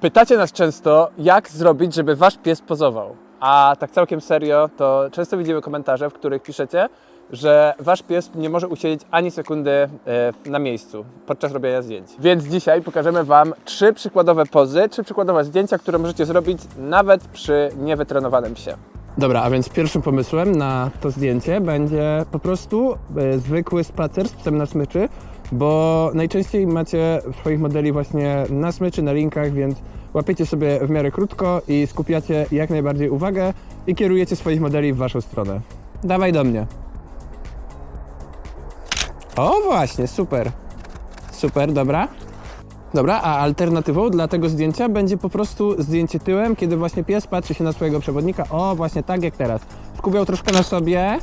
Pytacie nas często, jak zrobić, żeby wasz pies pozował. A tak całkiem serio, to często widzimy komentarze, w których piszecie, że wasz pies nie może usiedzieć ani sekundy e, na miejscu podczas robienia zdjęć. Więc dzisiaj pokażemy wam trzy przykładowe pozy, trzy przykładowe zdjęcia, które możecie zrobić nawet przy niewytrenowanym psie. Dobra, a więc pierwszym pomysłem na to zdjęcie będzie po prostu e, zwykły spacer z psem na smyczy, bo najczęściej macie swoich modeli właśnie na smyczy, na linkach, więc łapiecie sobie w miarę krótko i skupiacie jak najbardziej uwagę i kierujecie swoich modeli w waszą stronę. Dawaj do mnie. O właśnie, super. Super, dobra. Dobra, a alternatywą dla tego zdjęcia będzie po prostu zdjęcie tyłem, kiedy właśnie pies patrzy się na swojego przewodnika. O, właśnie tak jak teraz. Skupiał troszkę na sobie.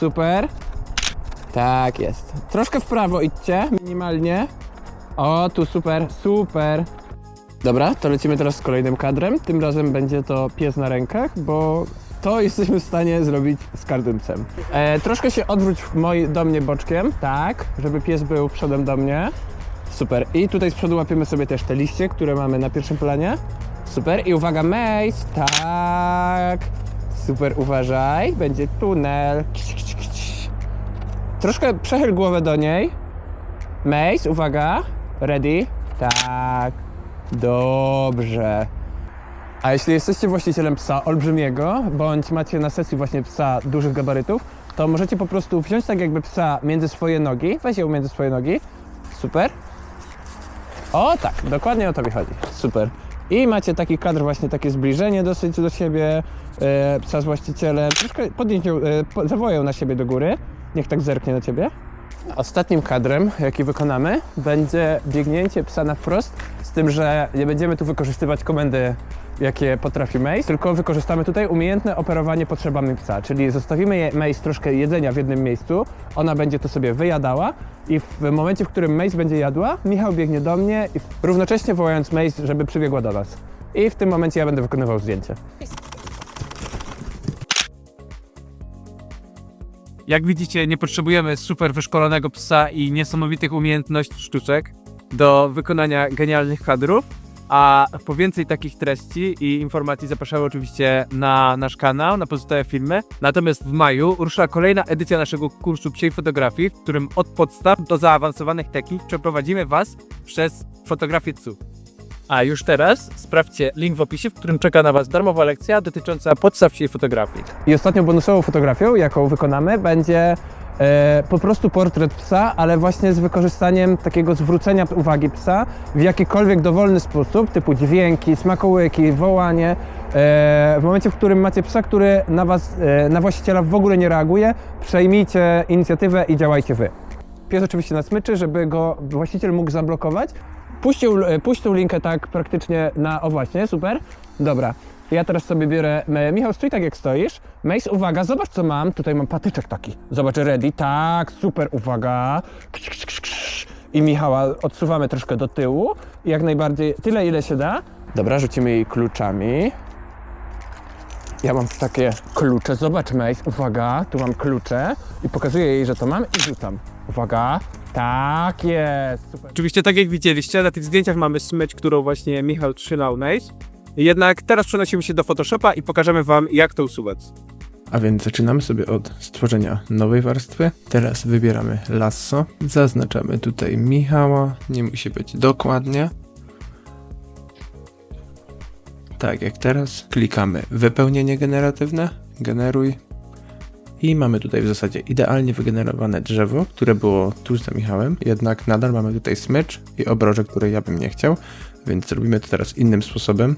Super. Tak jest. Troszkę w prawo idźcie, minimalnie. O, tu super, super. Dobra, to lecimy teraz z kolejnym kadrem. Tym razem będzie to pies na rękach, bo to jesteśmy w stanie zrobić z każdym psem. E, troszkę się odwróć moi, do mnie boczkiem, tak, żeby pies był przodem do mnie. Super. I tutaj z przodu łapiemy sobie też te liście, które mamy na pierwszym planie. Super. I uwaga, Mace. Tak. Super, uważaj. Będzie tunel. Kić. Troszkę przechyl głowę do niej. Mace, uwaga. Ready? Tak. Dobrze. A jeśli jesteście właścicielem psa olbrzymiego, bądź macie na sesji właśnie psa dużych gabarytów, to możecie po prostu wziąć tak jakby psa między swoje nogi, weź ją między swoje nogi, super. O tak, dokładnie o to mi chodzi, super. I macie taki kadr, właśnie takie zbliżenie dosyć do siebie, e, psa z właścicielem, troszkę podnieść e, po, zawołaj ją na siebie do góry, niech tak zerknie na ciebie. Ostatnim kadrem, jaki wykonamy, będzie biegnięcie psa na wprost, z tym, że nie będziemy tu wykorzystywać komendy, jakie potrafi Mace, tylko wykorzystamy tutaj umiejętne operowanie potrzebami psa, czyli zostawimy Mace troszkę jedzenia w jednym miejscu, ona będzie to sobie wyjadała i w momencie, w którym Mace będzie jadła, Michał biegnie do mnie, równocześnie wołając Mace, żeby przybiegła do nas. I w tym momencie ja będę wykonywał zdjęcie. Jak widzicie, nie potrzebujemy super wyszkolonego psa i niesamowitych umiejętności sztuczek do wykonania genialnych kadrów. A po więcej takich treści i informacji zapraszamy oczywiście na nasz kanał, na pozostałe filmy. Natomiast w maju rusza kolejna edycja naszego kursu psiej fotografii, w którym od podstaw do zaawansowanych technik przeprowadzimy Was przez fotografię psów. A już teraz sprawdźcie link w opisie, w którym czeka na Was darmowa lekcja dotycząca podstaw psiej fotografii. I ostatnią bonusową fotografią, jaką wykonamy, będzie e, po prostu portret psa, ale właśnie z wykorzystaniem takiego zwrócenia uwagi psa w jakikolwiek dowolny sposób, typu dźwięki, smakołyki, wołanie. E, w momencie, w którym macie psa, który na was, e, na właściciela w ogóle nie reaguje, przejmijcie inicjatywę i działajcie wy. Pies oczywiście na smyczy, żeby go właściciel mógł zablokować. Puść, ją- e, puść linkę tak praktycznie na... O właśnie, super. Dobra. Ja teraz sobie biorę... e, Michał, stój tak jak stoisz. Mace, uwaga, zobacz co mam. Tutaj mam patyczek taki. Zobacz, ready. Tak, super, uwaga. I Michała odsuwamy troszkę do tyłu. Jak najbardziej, tyle ile się da. Dobra, rzucimy jej kluczami. Ja mam takie klucze. Zobacz, Mace, uwaga, tu mam klucze. I pokazuję jej, że to mam i rzucam. Uwaga. Tak jest. Super. Oczywiście, tak jak widzieliście, na tych zdjęciach mamy smycz, którą właśnie Michał trzymał Mace. Jednak teraz przenosimy się do Photoshopa i pokażemy Wam, jak to usuwać. A więc zaczynamy sobie od stworzenia nowej warstwy. Teraz wybieramy lasso. Zaznaczamy tutaj Michała. Nie musi być dokładnie. Tak jak teraz. Klikamy wypełnienie generatywne. Generuj. I mamy tutaj w zasadzie idealnie wygenerowane drzewo, które było tuż za Michałem. Jednak nadal mamy tutaj smycz i obroże, której ja bym nie chciał. Więc zrobimy to teraz innym sposobem.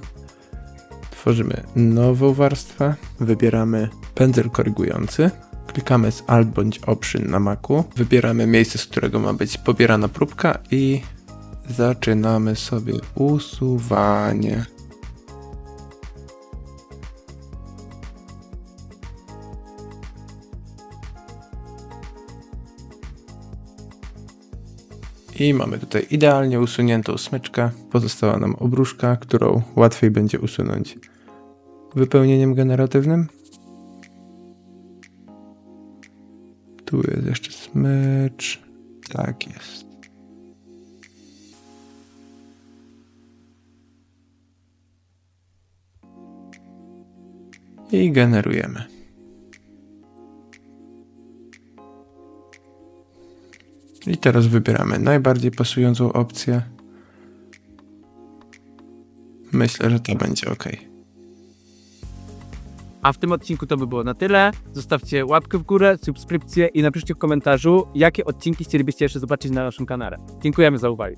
Tworzymy nową warstwę, wybieramy pędzel korygujący, klikamy z Alt bądź Option na Macu, wybieramy miejsce, z którego ma być pobierana próbka i zaczynamy sobie usuwanie. I mamy tutaj idealnie usuniętą smyczkę. Pozostała nam obruszka, którą łatwiej będzie usunąć wypełnieniem generatywnym. Tu jest jeszcze smycz. Tak jest. I generujemy. I teraz wybieramy najbardziej pasującą opcję. Myślę, że to będzie ok. A w tym odcinku to by było na tyle. Zostawcie łapkę w górę, subskrypcję i napiszcie w komentarzu, jakie odcinki chcielibyście jeszcze zobaczyć na naszym kanale. Dziękujemy za uwagę.